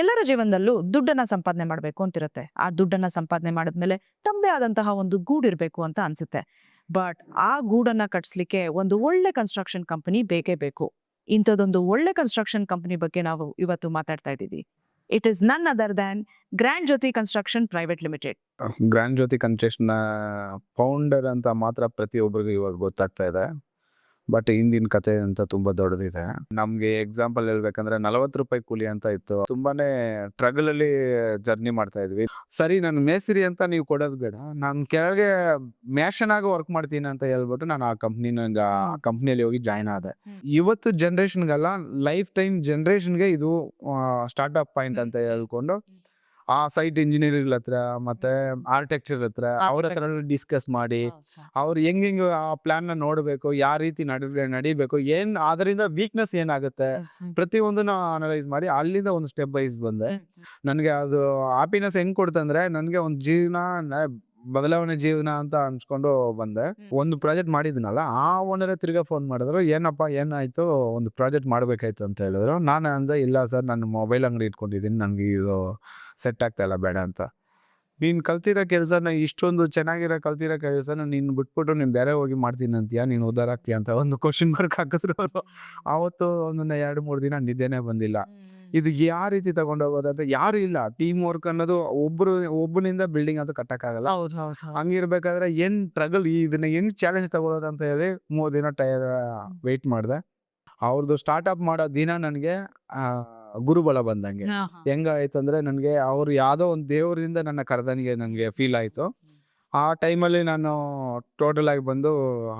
ಎಲ್ಲರ ಜೀವನದಲ್ಲೂ ದುಡ್ಡನ್ನ ಸಂಪಾದನೆ ಮಾಡಬೇಕು ಅಂತಿರುತ್ತೆ. ಆ ದುಡ್ಡನ್ನ ಸಂಪಾದನೆ ಮಾಡಿದ್ಮೇಲೆ ತಮ್ಮದೇ ಆದಂತಹ ಒಂದು ಗೂಡಿರ್ಬೇಕು ಅಂತ ಅನ್ಸುತ್ತೆ. ಬಟ್ ಆ ಗೂಡನ್ನ ಕಟ್ಸ್ಲಿಕ್ಕೆ ಒಂದು ಒಳ್ಳೆ ಕನ್ಸ್ಟ್ರಕ್ಷನ್ ಕಂಪನಿ ಬೇಕೇ ಬೇಕು. ಇಂಥದ್ದೊಂದು ಒಳ್ಳೆ ಕನ್ಸ್ಟ್ರಕ್ಷನ್ ಕಂಪನಿ ಬಗ್ಗೆ ನಾವು ಇವತ್ತು ಮಾತಾಡ್ತಾ ಇದ್ದೀವಿ. It is none other than grand Jyothi construction private limited grand Jyothi construction founder ಅಂತ ಮಾತ್ರ ಪ್ರತಿಯೊಬ್ಬರಿಗೂ ಇವಾಗ ಗೊತ್ತಾಗ್ತಾ ಇದೆ. ಬಟ್ ಹಿಂದಿನ ಕತೆ ಅಂತ ತುಂಬಾ ದೊಡ್ಡದಿದೆ. ನಮ್ಗೆ ಎಕ್ಸಾಂಪಲ್ ಹೇಳ್ಬೇಕಂದ್ರೆ ನಲವತ್ತು ರೂಪಾಯಿ ಕೂಲಿ ಅಂತ ಇತ್ತು. ತುಂಬಾನೇ ಟ್ರಗಲ್ ಅಲ್ಲಿ ಜರ್ನಿ ಮಾಡ್ತಾ ಇದ್ವಿ. ಸರಿ ನಾನು ಮೇಸ್ತ್ರಿ ಅಂತ ನೀವು ಕೊಡೋದು ಬೇಡ. ನಾನು ಕೆಳಗೆ ಮ್ಯಾಷನ್ ಆಗಿ ವರ್ಕ್ ಮಾಡ್ತೀನಿ ಅಂತ ಹೇಳ್ಬಿಟ್ಟು ನಾನು ಆ ಕಂಪ್ನಿ ಆ ಕಂಪ್ನಿಯಲ್ಲಿ ಹೋಗಿ ಜಾಯ್ನ್ ಆದೆ. ಇವತ್ತು ಜನರೇಷನ್ಗೆಲ್ಲ ಲೈಫ್ ಟೈಮ್ ಜನ್ರೇಷನ್ಗೆ ಇದು ಸ್ಟಾರ್ಟ್ಅಪ್ ಪಾಯಿಂಟ್ ಅಂತ ಹೇಳ್ಕೊಂಡು ಆ ಸೈಟ್ ಇಂಜಿನಿಯರ್ ಹತ್ರ ಮತ್ತೆ ಆರ್ಕಿಟೆಕ್ಚರ್ ಹತ್ರ ಅವ್ರ ಹತ್ರ ಡಿಸ್ಕಸ್ ಮಾಡಿ ಅವ್ರು ಹೆಂಗ್ ಹೆಂಗ್ ಆ ಪ್ಲಾನ್ನ ನೋಡ್ಬೇಕು ಯಾವ ರೀತಿ ನಡಿ ನಡಿಬೇಕು ಏನ್ ಅದರಿಂದ ವೀಕ್ನೆಸ್ ಏನಾಗುತ್ತೆ ಪ್ರತಿಯೊಂದನ್ನ ಅನಲೈಸ್ ಮಾಡಿ ಅಲ್ಲಿಂದ ಒಂದು ಸ್ಟೆಪ್ ವೈಸ್ ಬಂದೆ. ನನಗೆ ಅದು ಹ್ಯಾಪಿನೆಸ್ ಹೆಂಗ್ ಕೊಡ್ತಂದ್ರೆ ನನಗೆ ಒಂದು ಜೀವನ ಬದಲಾವಣೆ ಜೀವನ ಅಂತ ಅನ್ಸ್ಕೊಂಡು ಬಂದೆ. ಒಂದು ಪ್ರಾಜೆಕ್ಟ್ ಮಾಡಿದ್ನಲ್ಲ ಆ ಓನರೇ ತಿರ್ಗಾ ಫೋನ್ ಮಾಡಿದ್ರು ಏನಪ್ಪ ಏನಾಯ್ತು? ಒಂದು ಪ್ರಾಜೆಕ್ಟ್ ಮಾಡ್ಬೇಕಾಯ್ತು ಅಂತ ಹೇಳಿದ್ರು. ನಾನು ಅಂದೆ ಇಲ್ಲ ಸರ್ ನಾನು ಮೊಬೈಲ್ ಅಂಗಡಿ ಇಟ್ಕೊಂಡಿದ್ದೀನಿ ನನಗೆ ಇದು ಸೆಟ್ ಆಗ್ತಾ ಇಲ್ಲ ಬೇಡ ಅಂತ. ನೀನು ಕಲ್ತಿರೋ ಕೆಲಸನ ಇಷ್ಟೊಂದು ಚೆನ್ನಾಗಿರೋ ಕಲ್ತಿರೋ ಕೆಲಸನ ನೀನು ಬಿಟ್ಬಿಟ್ಟು ನೀನು ಬೇರೆ ಹೋಗಿ ಮಾಡ್ತೀನಿ ಅಂತೀಯ? ನೀನು ಉದ್ದಾರ ಆಗ್ತೀಯ ಅಂತ ಒಂದು ಕ್ವಶನ್ ಮಾರ್ಕ್ ಹಾಕಿದ್ರು ಅವರು. ಆವತ್ತು ಒಂದನ್ನ ಎರಡು ಮೂರು ದಿನ ನಿದ್ದೆನೇ ಬಂದಿಲ್ಲ. ಇದು ಯಾವ ರೀತಿ ತಗೊಂಡೋಗೋದಂತ ಯಾರು ಇಲ್ಲ. ಟೀಮ್ ವರ್ಕ್ ಅನ್ನೋದು ಒಬ್ರು ಒಬ್ಬನಿಂದ ಬಿಲ್ಡಿಂಗ್ ಅದು ಕಟ್ಟಕ್ಕಾಗಲ್ಲ. ಹಂಗಿರ್ಬೇಕಾದ್ರೆ ಏನ್ ಟ್ರಗಲ್ ಇದನ್ನ ಹೆಂಗ್ ಚಾಲೆಂಜ್ ತಗೊಳೋದು ಅಂತ ಹೇಳಿ ಮೂರ್ ದಿನ ಟೈರ್ ವೆಯ್ಟ್ ಮಾಡಿದೆ. ಅವ್ರದ್ದು ಸ್ಟಾರ್ಟ್ಅಪ್ ಮಾಡೋ ದಿನ ನನಗೆ ಗುರುಬಲ ಬಂದಂಗೆ. ಹೆಂಗಾಯ್ತು ಅಂದ್ರೆ ನನಗೆ ಅವ್ರು ಯಾವ್ದೋ ಒಂದು ದೇವರಿಂದ ನನ್ನ ಕರೆದಂಗೆ ನನಗೆ ಫೀಲ್ ಆಯ್ತು. ಆ ಟೈಮಲ್ಲಿ ನಾನು ಟೋಟಲ್ ಆಗಿ ಬಂದು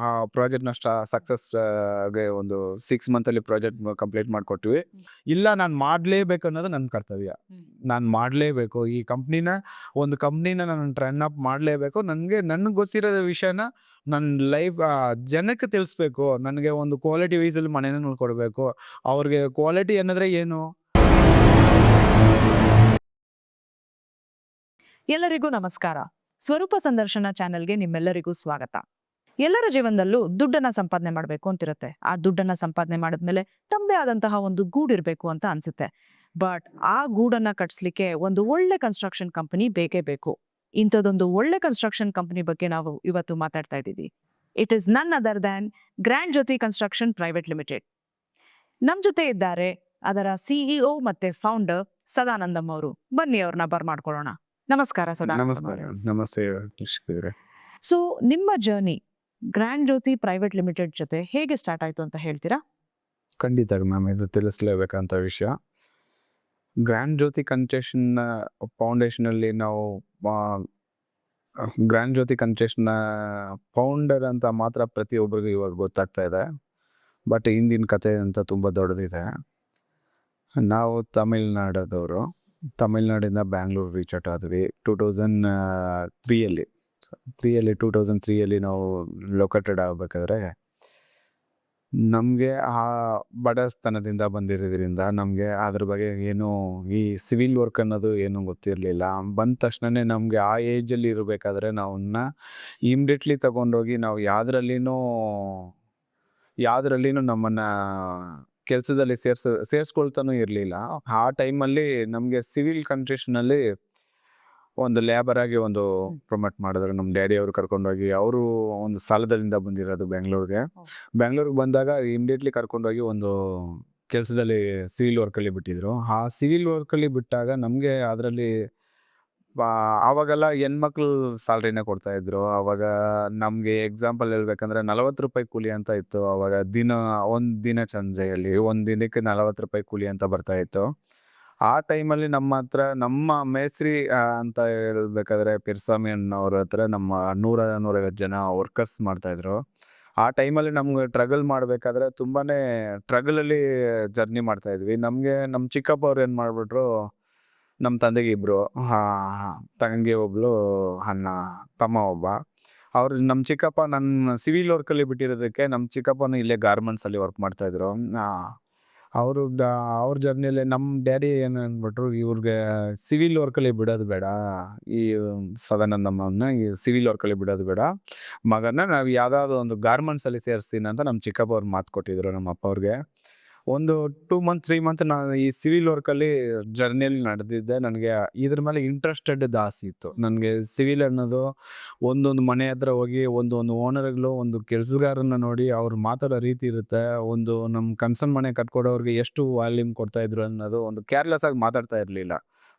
ಆ ಪ್ರಾಜೆಕ್ಟ್ನ ಸಕ್ಸಸ್ಗೆ ಒಂದು ಸಿಕ್ಸ್ ಮಂತಲ್ಲಿ ಪ್ರಾಜೆಕ್ಟ್ ಕಂಪ್ಲೀಟ್ ಮಾಡಿಕೊಟ್ವಿ. ಇಲ್ಲ ನಾನು ಮಾಡಲೇಬೇಕು ಅನ್ನೋದು ನನ್ನ ಕರ್ತವ್ಯ. ನಾನು ಮಾಡಲೇಬೇಕು. ಈ ಕಂಪ್ನಿನ ಒಂದು ಕಂಪ್ನಿನ ನಾನು ಟ್ರನ್ ಅಪ್ ಮಾಡಲೇಬೇಕು. ನನಗೆ ನನಗೆ ಗೊತ್ತಿರೋ ವಿಷಯನ ನನ್ನ ಲೈಫ್ ಜನಕ್ಕೆ ತಿಳಿಸ್ಬೇಕು. ನನಗೆ ಒಂದು ಕ್ವಾಲಿಟಿ ವೈಸಲ್ಲಿ ಮನೇನ ಕೊಡಬೇಕು ಅವ್ರಿಗೆ ಕ್ವಾಲಿಟಿ ಅನ್ನೋದ್ರೆ ಏನು? ಎಲ್ಲರಿಗೂ ನಮಸ್ಕಾರ. ಸ್ವರೂಪ ಸಂದರ್ಶನ ಚಾನೆಲ್ಗೆ ನಿಮ್ಮೆಲ್ಲರಿಗೂ ಸ್ವಾಗತ. ಎಲ್ಲರ ಜೀವನದಲ್ಲೂ ದುಡ್ಡನ್ನ ಸಂಪಾದನೆ ಮಾಡಬೇಕು ಅಂತಿರುತ್ತೆ. ಆ ದುಡ್ಡನ್ನ ಸಂಪಾದನೆ ಮಾಡಿದ್ಮೇಲೆ ತಮ್ಮದೇ ಆದಂತಹ ಒಂದು ಗೂಡಿರ್ಬೇಕು ಅಂತ ಅನ್ಸುತ್ತೆ. ಬಟ್ ಆ ಗೂಡನ್ನ ಕಟ್ಸ್ಲಿಕ್ಕೆ ಒಂದು ಒಳ್ಳೆ ಕನ್ಸ್ಟ್ರಕ್ಷನ್ ಕಂಪನಿ ಬೇಕೇ ಬೇಕು. ಇಂಥದ್ದೊಂದು ಒಳ್ಳೆ ಕನ್ಸ್ಟ್ರಕ್ಷನ್ ಕಂಪನಿ ಬಗ್ಗೆ ನಾವು ಇವತ್ತು ಮಾತಾಡ್ತಾ ಇದ್ದೀವಿ. It is none other than grand Jyothi construction private limited ನಮ್ ಜೊತೆ ಇದ್ದಾರೆ ಅದರ ಸಿಇಒ ಮತ್ತೆ ಫೌಂಡರ್ ಸದಾನಂದಂ ಅವರು. ಬನ್ನಿ ಅವ್ರನ್ನ ಬರ್ಮಾಡ್ಕೊಳ್ಳೋಣ. ನಮಸ್ಕಾರ ಸದಾ. ನಮಸ್ಕಾರ ನಮಸ್ತೆ ಕೃಷ್ಣ ಸೊ ನಿಮ್ಮ journey grand Jyothi private limited ಜೊತೆ ಹೇಗೆ ಸ್ಟಾರ್ಟ್ ಆಯಿತು ಅಂತ ಹೇಳ್ತೀರಾ? ಖಂಡಿತ ಮ್ಯಾಮ್ ಇದು ತಿಳಿಸ್ಲೇಬೇಕಂತ ವಿಷಯ. ಗ್ರ್ಯಾಂಡ್ ಜ್ಯೋತಿ ಕನ್ಸೆಷನ್ ಫೌಂಡೇಶನಲ್ಲಿ ನಾವು ಗ್ರ್ಯಾಂಡ್ ಜ್ಯೋತಿ ಕನ್ಸ್ಟ್ರಕ್ಷನ್ ಫೌಂಡರ್ ಅಂತ ಮಾತ್ರ ಪ್ರತಿಯೊಬ್ಬರಿಗೂ ಇವಾಗ ಗೊತ್ತಾಗ್ತಾ ಇದೆ. ಬಟ್ ಹಿಂದಿನ ಕತೆ ಅಂತ ತುಂಬ ದೊಡ್ಡದಿದೆ. ನಾವು ತಮಿಳ್ನಾಡದವರು. ತಮಿಳ್ನಾಡಿಂದ ಬ್ಯಾಂಗ್ಳೂರು ರೀಚ್ ಔಟ್ ಆದ್ವಿ. ಟೂ ತೌಸಂಡ್ ತ್ರೀಯಲ್ಲಿ ತ್ರೀಯಲ್ಲಿ ಟೂ ತೌಸಂಡ್ ತ್ರೀಯಲ್ಲಿ ನಾವು ಲೊಕೇಟೆಡ್ ಆಗಬೇಕಾದ್ರೆ, ನಮಗೆ ಆ ಬಡಸ್ತನದಿಂದ ಬಂದಿರೋದ್ರಿಂದ ನಮಗೆ ಅದ್ರ ಬಗ್ಗೆ ಏನು ಈ ಸಿವಿಲ್ ವರ್ಕ್ ಅನ್ನೋದು ಏನೂ ಗೊತ್ತಿರಲಿಲ್ಲ. ಬಂದ ತಕ್ಷಣನೇ ನಮಗೆ ಆ ಏಜಲ್ಲಿ ಇರಬೇಕಾದ್ರೆ ನಾವನ್ನ ಇಮ್ಡಿಯೇಟ್ಲಿ ತಗೊಂಡೋಗಿ ನಾವು ಯಾವುದ್ರಲ್ಲಿನೂ ಯಾವುದ್ರಲ್ಲಿನೂ ನಮ್ಮನ್ನು ಕೆಲಸದಲ್ಲಿ ಸೇರ್ಸ ಸೇರಿಸ್ಕೊಳ್ತಾನೂ ಇರಲಿಲ್ಲ. ಆ ಟೈಮಲ್ಲಿ ನಮಗೆ ಸಿವಿಲ್ ಕಂಟ್ರೀಷನಲ್ಲಿ ಒಂದು ಲ್ಯಾಬರ್ ಆಗಿ ಒಂದು ಪ್ರಮೋಟ್ ಮಾಡಿದ್ರು. ನಮ್ಮ ಡ್ಯಾಡಿ ಅವರು ಕರ್ಕೊಂಡೋಗಿ ಅವರು ಒಂದು ಸಾಲದಲ್ಲಿಂದ ಬಂದಿರೋದು ಬೆಂಗಳೂರಿಗೆ ಬೆಂಗಳೂರಿಗೆ ಬಂದಾಗ ಇಮಿಡಿಯೇಟ್ಲಿ ಕರ್ಕೊಂಡೋಗಿ ಒಂದು ಕೆಲಸದಲ್ಲಿ ಸಿವಿಲ್ ವರ್ಕಲ್ಲಿ ಬಿಟ್ಟಿದ್ರು. ಆ ಸಿವಿಲ್ ವರ್ಕಲ್ಲಿ ಬಿಟ್ಟಾಗ ನಮಗೆ ಅದರಲ್ಲಿ ಆವಾಗೆಲ್ಲ ಹೆಣ್ಮಕ್ಳು ಸ್ಯಾಲ್ರಿನೇ ಕೊಡ್ತಾ ಇದ್ರು. ಅವಾಗ ನಮಗೆ ಎಕ್ಸಾಂಪಲ್ ಹೇಳ್ಬೇಕಂದ್ರೆ ನಲವತ್ತು ರೂಪಾಯಿ ಕೂಲಿ ಅಂತ ಇತ್ತು. ಅವಾಗ ದಿನ, ಒಂದ್ ದಿನ ಸಂಜೆಯಲ್ಲಿ ಒಂದ್ ದಿನಕ್ಕೆ ನಲವತ್ತು ರೂಪಾಯಿ ಕೂಲಿ ಅಂತ ಬರ್ತಾ ಇತ್ತು. ಆ ಟೈಮಲ್ಲಿ ನಮ್ಮ ಹತ್ರ, ನಮ್ಮ ಮೇಸ್ತ್ರಿ ಅಂತ ಹೇಳ್ಬೇಕಾದ್ರೆ ಪಿರ್ಸ್ವಾಮಿ ಅನ್ನೋರ ಹತ್ರ ನಮ್ಮ ನೂರ ನೂರೈವತ್ತು ಜನ ವರ್ಕರ್ಸ್ ಮಾಡ್ತಾ ಇದ್ರು. ಆ ಟೈಮಲ್ಲಿ ನಮ್ಗೆ ಟ್ರಗಲ್ ಮಾಡಬೇಕಾದ್ರೆ ತುಂಬಾನೇ ಟ್ರಗಲಲ್ಲಿ ಜರ್ನಿ ಮಾಡ್ತಾ ಇದ್ವಿ. ನಮಗೆ ನಮ್ಮ ಚಿಕ್ಕಪ್ಪ ಅವ್ರು ಏನು ಮಾಡಿಬಿಟ್ರು ನಮ್ಮ ತಂದೆಗೆ ಇಬ್ಬರು ತಂಗಿ ಒಬ್ಳು, ಅಣ್ಣ, ತಮ್ಮ ಒಬ್ಬ. ಅವ್ರ ನಮ್ಮ ಚಿಕ್ಕಪ್ಪ ನನ್ನ ಸಿವಿಲ್ ವರ್ಕಲ್ಲಿ ಬಿಟ್ಟಿರೋದಕ್ಕೆ ನಮ್ಮ ಚಿಕ್ಕಪ್ಪನೂ ಇಲ್ಲೇ ಗಾರ್ಮೆಂಟ್ಸಲ್ಲಿ ವರ್ಕ್ ಮಾಡ್ತಾಯಿದ್ರು ಅವರು ಅವ್ರ ಜರ್ನಿಯಲ್ಲಿ ನಮ್ಮ ಡ್ಯಾಡಿ ಏನು ಅಂದ್ಬಿಟ್ರು, ಇವ್ರಿಗೆ ಸಿವಿಲ್ ವರ್ಕಲ್ಲಿ ಬಿಡೋದು ಬೇಡ. ಈ ಸದಾನಂದಮ್ಮನ ಈ ಸಿವಿಲ್ ವರ್ಕಲ್ಲಿ ಬಿಡೋದು ಬೇಡ. ಮಗನ ನಾವು ಯಾವುದಾದ್ರು ಒಂದು ಗಾರ್ಮೆಂಟ್ಸಲ್ಲಿ ಸೇರಿಸ್ತೀನಿ ಅಂತ ನಮ್ಮ ಚಿಕ್ಕಪ್ಪ ಅವ್ರು ಮಾತು ಕೊಟ್ಟಿದ್ರು ನಮ್ಮ ಅಪ್ಪ ಅವ್ರಿಗೆ. ಒಂದು ಟೂ ಮಂತ್ ತ್ರೀ ಮಂತ್ ನಾನು ಈ ಸಿವಿಲ್ ವರ್ಕಲ್ಲಿ ಜರ್ನಿಯಲ್ಲಿ ನಡೆದಿದ್ದೆ. ನನಗೆ ಇದ್ರ ಮೇಲೆ ಇಂಟ್ರೆಸ್ಟೆಡ್ ಜಾಸ್ತಿ ಇತ್ತು. ನನಗೆ ಸಿವಿಲ್ ಅನ್ನೋದು ಒಂದೊಂದು ಮನೆ ಹತ್ರ ಹೋಗಿ ಒಂದೊಂದು ಓನರ್ಗಳು ಒಂದು ಕೆಲಸಗಾರನ್ನ ನೋಡಿ ಅವ್ರು ಮಾತಾಡೋ ರೀತಿ ಇರುತ್ತೆ. ಒಂದು ನಮ್ಮ ಕನ್ಸರ್ನ್ ಮನೆ ಕಟ್ಕೊಡೋರ್ಗೆ ಎಷ್ಟು ವಾಲ್ಯೂಮ್ ಕೊಡ್ತಾ ಇದ್ರು ಅನ್ನೋದು ಒಂದು ಕೇರ್ಲೆಸ್ ಆಗಿ ಮಾತಾಡ್ತಾ ಇರಲಿಲ್ಲ.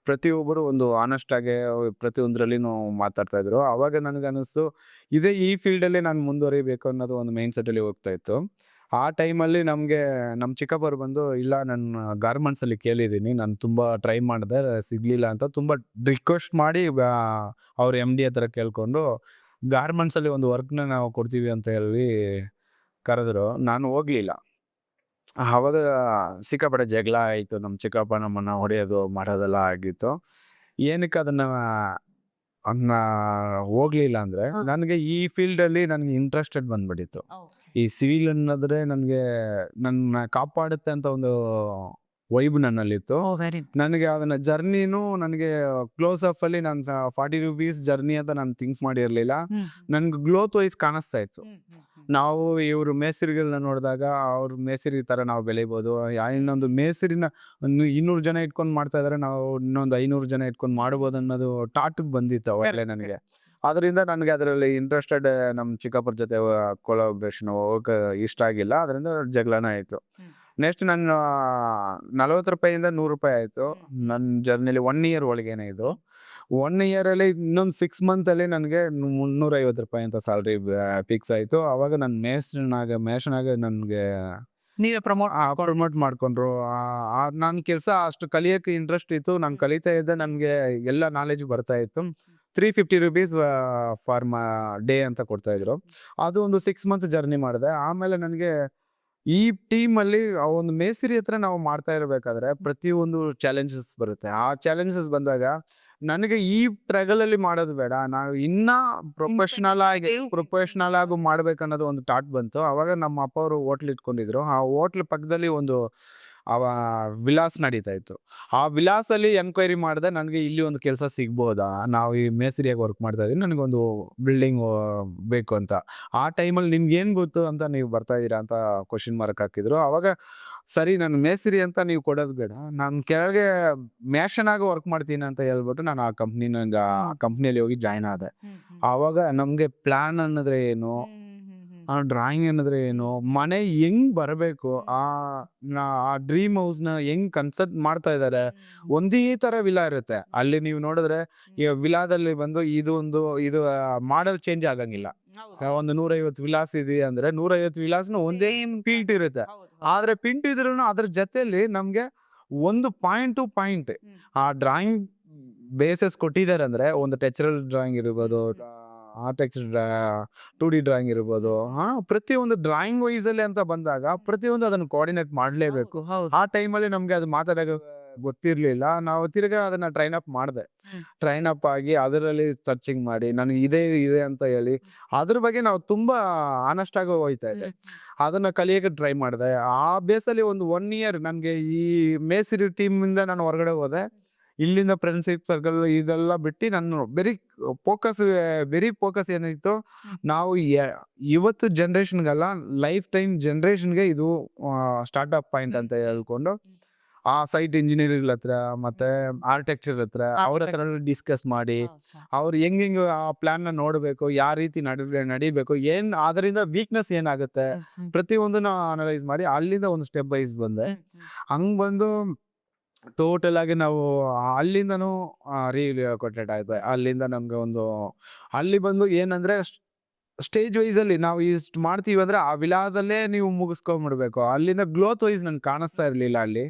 ಪ್ರತಿಯೊಬ್ಬರು ಒಂದು ಆನೆಸ್ಟ್ ಆಗಿ ಪ್ರತಿಯೊಂದರಲ್ಲಿ ಮಾತಾಡ್ತಾ ಇದ್ರು. ಅವಾಗ ನನಗೆ ಅನಿಸ್ತು ಇದೇ ಈ ಫೀಲ್ಡಲ್ಲಿ ನಾನು ಮುಂದುವರಿಬೇಕು ಅನ್ನೋದು ಒಂದು ಮೈಂಡ್ ಸೆಟ್ಟಲ್ಲಿ ಹೋಗ್ತಾ ಇತ್ತು. ಆ ಟೈಮಲ್ಲಿ ನಮಗೆ ನಮ್ಮ ಚಿಕ್ಕಪ್ಪರು ಬಂದು ಇಲ್ಲ ನಾನು ಗಾರ್ಮೆಂಟ್ಸಲ್ಲಿ ಕೇಳಿದ್ದೀನಿ ನಾನು ತುಂಬ ಟ್ರೈ ಮಾಡಿದೆ ಸಿಗಲಿಲ್ಲ ಅಂತ ತುಂಬ ರಿಕ್ವೆಸ್ಟ್ ಮಾಡಿ ಅವ್ರ ಎಂ ಡಿ ಹತ್ರ ಕೇಳಿಕೊಂಡು ಗಾರ್ಮೆಂಟ್ಸಲ್ಲಿ ಒಂದು ವರ್ಕ್ನ ನಾವು ಕೊಡ್ತೀವಿ ಅಂತ ಹೇಳಿ ಕರೆದ್ರು. ನಾನು ಹೋಗಲಿಲ್ಲ. ಆವಾಗ ಸಿಕ್ಕಾಪಟ್ಟೆ ಜಗಳ ಆಯಿತು. ನಮ್ಮ ಚಿಕ್ಕಪ್ಪ ನಮ್ಮನ್ನು ಹೊಡೆಯೋದು ಮಾಡೋದೆಲ್ಲ ಆಗಿತ್ತು. ಏನಕ್ಕೆ ಅದನ್ನು ಅದನ್ನ ಹೋಗ್ಲಿಲ್ಲ ಅಂದರೆ. ನನಗೆ ಈ ಫೀಲ್ಡಲ್ಲಿ ನನಗೆ ಇಂಟ್ರೆಸ್ಟೆಡ್ ಬಂದ್ಬಿಟ್ಟಿತ್ತು. ಈ ಸಿವಿಲ್ ಅನ್ನೋದ್ರೆ ನನಗೆ ನನ್ನ ಕಾಪಾಡುತ್ತೆ ಅಂತ ಒಂದು ವೈಬ್ ನನ್ನಲ್ಲಿತ್ತು. ಇತ್ತು ನನಗೆ ಅದನ್ನ ಜರ್ನಿನೂ ನನಗೆ ಕ್ಲೋಸ್ ಅಪ್ ಅಲ್ಲಿ ನಾನು ಫಾರ್ಟಿ ರುಪೀಸ್ ಜರ್ನಿ ಅಂತ ನಾನು ಥಿಂಕ್ ಮಾಡಿರ್ಲಿಲ್ಲ. ನನ್ಗೆ ಗ್ಲೋತ್ ವೈಸ್ ಕಾಣಿಸ್ತಾ ಇತ್ತು. ನಾವು ಇವರು ಮೇಸರಿಗಳನ್ನ ನೋಡಿದಾಗ ಅವ್ರ ಮೇಸರಿ ತರ ನಾವು ಬೆಳಿಬೋದು. ಇನ್ನೊಂದು ಮೇಸರಿನ ಒಂದು ಇನ್ನೂರು ಜನ ಇಟ್ಕೊಂಡು ಮಾಡ್ತಾ ಇದ್ರೆ ನಾವು ಇನ್ನೊಂದು ಐನೂರು ಜನ ಇಟ್ಕೊಂಡು ಮಾಡ್ಬೋದು ಅನ್ನೋದು ಟಾಟ್ ಬಂದಿತ್ತು ಅವಾಗಲೇ ನನಗೆ. ಅದರಿಂದ ನನಗೆ ಅದರಲ್ಲಿ ಇಂಟ್ರೆಸ್ಟೆಡ್ ನಮ್ಮ ಚಿಕ್ಕಪ್ಪರ ಜೊತೆ ಕೊಲಾಬ್ರೇಷನ್ ಹೋಗಕ್ಕೆ ಇಷ್ಟ ಆಗಿಲ್ಲ. ಅದರಿಂದ ಜಗಳನ ಆಯಿತು. ನೆಕ್ಸ್ಟ್ ನಾನು ನಲವತ್ತು ರೂಪಾಯಿಂದ ನೂರು ರೂಪಾಯಿ ಆಯಿತು. ನನ್ನ ಜರ್ನಿಲಿ ಒನ್ ಇಯರ್ ಒಳಗೇನೆ ಇದು. ಒನ್ ಇಯರಲ್ಲಿ ಇನ್ನೊಂದು ಸಿಕ್ಸ್ ಮಂತಲ್ಲಿ ನನಗೆ ಮುನ್ನೂರೈವತ್ತು ರೂಪಾಯಿ ಅಂತ ಸ್ಯಾಲ್ರಿ ಫಿಕ್ಸ್ ಆಯಿತು. ಆವಾಗ ನನ್ನ ಮೇಸ್ಟ್ರನಾಗ ಮೇಷನಾಗ ನನಗೆ ನೀವೇ ಪ್ರಮೋಟ್ ಪ್ರಮೋಟ್ ಮಾಡ್ಕೊಂಡ್ರು. ನನ್ನ ಕೆಲಸ ಅಷ್ಟು ಕಲಿಯೋಕ್ಕೆ ಇಂಟ್ರೆಸ್ಟ್ ಇತ್ತು. ನಾನು ಕಲಿತಾ ಇದ್ದೆ. ನನಗೆ ಎಲ್ಲ ನಾಲೆಜ್ ಬರ್ತಾ ಇತ್ತು. Three fifty rupees for a day ಅಂತ ಕೊಡ್ತಾ ಇದ್ರು. ಅದು ಒಂದು ಸಿಕ್ಸ್ ಮಂತ್ಸ್ ಜರ್ನಿ ಮಾಡಿದೆ. ಆಮೇಲೆ ನನಗೆ ಈ ಟೀಮಲ್ಲಿ ಒಂದು ಮೇಸ್ತ್ರಿ ಹತ್ರ ನಾವು ಮಾಡ್ತಾ ಇರಬೇಕಾದ್ರೆ ಪ್ರತಿಯೊಂದು ಚಾಲೆಂಜಸ್ ಬರುತ್ತೆ. ಆ ಚಾಲೆಂಜಸ್ ಬಂದಾಗ ನನಗೆ ಈ ಟ್ರಗಲ್ ಅಲ್ಲಿ ಮಾಡೋದು ಬೇಡ. ನಾವು ಇನ್ನ ಪ್ರೊಫೆಷನಲ್ ಆಗಿ ಪ್ರೊಫೆಷನಲ್ ಆಗಿ ಮಾಡ್ಬೇಕನ್ನೋದು ಒಂದು ಟಾಟ್ ಬಂತು. ಅವಾಗ ನಮ್ಮ ಅಪ್ಪ ಅವರು ಹೋಟ್ಲ್ ಇಟ್ಕೊಂಡಿದ್ರು. ಆ ಹೋಟ್ಲ್ ಪಕ್ಕದಲ್ಲಿ ಒಂದು ಅವ ವಿಲಾಸ್ ನಡೀತಾ ಇತ್ತು. ಆ ವಿಲಾಸಲ್ಲಿ ಎನ್ಕ್ವೈರಿ ಮಾಡಿದೆ ನನಗೆ ಇಲ್ಲಿ ಒಂದು ಕೆಲಸ ಸಿಗ್ಬೋದಾ? ನಾವು ಈ ಮೇಸ್ತ್ರಿಯಾಗಿ ವರ್ಕ್ ಮಾಡ್ತಾ ಇದ್ದೀನಿ ನನಗೊಂದು ಬಿಲ್ಡಿಂಗ್ ಬೇಕು ಅಂತ. ಆ ಟೈಮಲ್ಲಿ ನಿಮ್ಗೆ ಏನು ಗೊತ್ತು ಅಂತ ನೀವು ಬರ್ತಾ ಇದ್ದೀರಾ ಅಂತ ಕ್ವಶನ್ ಮಾರ್ಕ್ ಹಾಕಿದ್ರು. ಅವಾಗ ಸರಿ ನಾನು ಮೇಸ್ತ್ರಿ ಅಂತ ನೀವು ಕೊಡೋದು ಬೇಡ. ನಾನು ಕೆಳಗೆ ಮ್ಯಾಷನಾಗಿ ವರ್ಕ್ ಮಾಡ್ತೀನಿ ಅಂತ ಹೇಳ್ಬಿಟ್ಟು ನಾನು ಆ ಕಂಪ್ನಿ ನಂಗೆ ಆ ಕಂಪ್ನಿಯಲ್ಲಿ ಹೋಗಿ ಜಾಯ್ನ್ ಆದೆ. ಆವಾಗ ನಮಗೆ ಪ್ಲಾನ್ ಅನ್ನೋದ್ರೆ ಏನು? ಆ ಡ್ರಾಯಿಂಗ್ ಅನ್ನೋದ್ರೆ ಏನು ಮನೆ ಹೆಂಗ್ ಬರಬೇಕು ಆ ಆ ಡ್ರೀಮ್ ಹೌಸ್ನ ಹೆಂಗ್ ಕನ್ಸರ್ಟ್ ಮಾಡ್ತಾ ಇದ್ದಾರೆ ಒಂದೇ ತರ ವಿಲಾ ಇರುತ್ತೆ. ಅಲ್ಲಿ ನೀವು ನೋಡಿದ್ರೆ ಈ ವಿಲಾದಲ್ಲಿ ಬಂದು ಇದು ಒಂದು ಇದು ಮಾಡಲ್ ಚೇಂಜ್ ಆಗಂಗಿಲ್ಲ. ಒಂದು ನೂರೈವತ್ತು ವಿಲಾಸ್ ಇದೆ ಅಂದ್ರೆ ನೂರೈವತ್ತು ವಿಲಾಸ್ನ ಒಂದೇ ಪಿಂಟ್ ಇರುತ್ತೆ. ಆದ್ರೆ ಪಿಂಟ್ ಇದ್ರೂ ಅದ್ರ ಜೊತೆಲಿ ನಮ್ಗೆ ಒಂದು ಪಾಯಿಂಟ್ ಟು ಪಾಯಿಂಟ್ ಆ ಡ್ರಾಯಿಂಗ್ ಬೇಸಸ್ ಕೊಟ್ಟಿದ್ದಾರೆ ಅಂದ್ರೆ ಒಂದು ಟೆಚರಲ್ ಡ್ರಾಯಿಂಗ್ ಇರ್ಬೋದು ಆರ್ಟೆಕ್ಚರ್ ಟು ಡಿ ಡ್ರಾಯಿಂಗ್ ಇರ್ಬೋದು. ಹಾ ಪ್ರತಿಯೊಂದು ಡ್ರಾಯಿಂಗ್ ವೈಸ್ ಅಲ್ಲಿ ಅಂತ ಬಂದಾಗ ಪ್ರತಿಯೊಂದು ಅದನ್ನ ಕೋಆರ್ಡಿನೇಟ್ ಮಾಡಲೇಬೇಕು. ಆ ಟೈಮಲ್ಲಿ ನಮ್ಗೆ ಅದು ಮಾತಾಡೋಕೆ ಗೊತ್ತಿರಲಿಲ್ಲ. ನಾವು ತಿರ್ಗಾ ಅದನ್ನ ಟ್ರೈನ್ ಅಪ್ ಮಾಡಿದೆ. ಟ್ರೈನ್ ಅಪ್ ಆಗಿ ಅದರಲ್ಲಿ ಸರ್ಚಿಂಗ್ ಮಾಡಿ ನನಗೆ ಇದೇ ಇದೆ ಅಂತ ಹೇಳಿ. ಅದ್ರ ಬಗ್ಗೆ ನಾವು ತುಂಬಾ ಆನೆಸ್ಟ್ ಆಗಿ ಹೋಯ್ತಾ ಇದೆ ಅದನ್ನ ಕಲಿಯಕ್ಕೆ ಟ್ರೈ ಮಾಡಿದೆ. ಆ ಬೇಸಲ್ಲಿ ಒಂದು ಒನ್ ಇಯರ್ ನನಗೆ ಈ ಮೇಸಿರಿ ಟೀಮ್ ಇಂದ ನಾನು ಹೊರಗಡೆ ಹೋದೆ. ಇಲ್ಲಿಂದ ಫ್ರೆಂಡ್ಶಿಪ್ ಸರ್ಕಲ್ ಇದೆಲ್ಲ ಬಿಟ್ಟು ನಾನು ಬೆರಿ ಫೋಕಸ್ ವೆರಿ ಫೋಕಸ್ ಏನಿತ್ತು ನಾವು ಇವತ್ತು ಜನ್ರೇಷನ್ಗೆಲ್ಲ ಲೈಫ್ ಟೈಮ್ ಜನ್ರೇಷನ್ಗೆ ಇದು ಸ್ಟಾರ್ಟ್ಅಪ್ ಪಾಯಿಂಟ್ ಅಂತ ಹೇಳ್ಕೊಂಡು ಆ ಸೈಟ್ ಇಂಜಿನಿಯರಿಂಗ್ ಹತ್ರ ಮತ್ತೆ ಆರ್ಕಿಟೆಕ್ಚರ್ ಹತ್ರ ಅವ್ರ ಹತ್ರ ಡಿಸ್ಕಸ್ ಮಾಡಿ ಅವ್ರು ಹೆಂಗ್ ಹೆಂಗ್ ಆ ಪ್ಲಾನ್ನ ನೋಡ್ಬೇಕು ಯಾವ ರೀತಿ ನಡಿ ನಡಿಬೇಕು ಏನ್ ಅದರಿಂದ ವೀಕ್ನೆಸ್ ಏನಾಗುತ್ತೆ ಪ್ರತಿಯೊಂದನ್ನ ಅನಲೈಸ್ ಮಾಡಿ ಅಲ್ಲಿಂದ ಒಂದು ಸ್ಟೆಪ್ ಬೈಸ್ ಬಂದೆ. ಹಂಗ್ ಬಂದು ಟೋಟಲ್ ಆಗಿ ನಾವು ಅಲ್ಲಿಂದನೂ ಕೊಟ್ಟೆಟ್ ಆಯ್ತು. ಅಲ್ಲಿಂದ ನಮ್ಗೆ ಒಂದು ಅಲ್ಲಿ ಬಂದು ಏನಂದ್ರೆ ಸ್ಟೇಜ್ ವೈಸ್ ಅಲ್ಲಿ ನಾವು ಇಷ್ಟು ಮಾಡ್ತೀವಿ ಅಂದ್ರೆ ಆ ವಿಲಾದಲ್ಲೇ ನೀವು ಮುಗಿಸ್ಕೊಂಡ್ಬಿಡ್ಬೇಕು ಅಲ್ಲಿಂದ ಗ್ಲೋತ್ ವೈಸ್ ನನ್ಗೆ ಕಾಣಿಸ್ತಾ ಇರ್ಲಿಲ್ಲ ಅಲ್ಲಿ.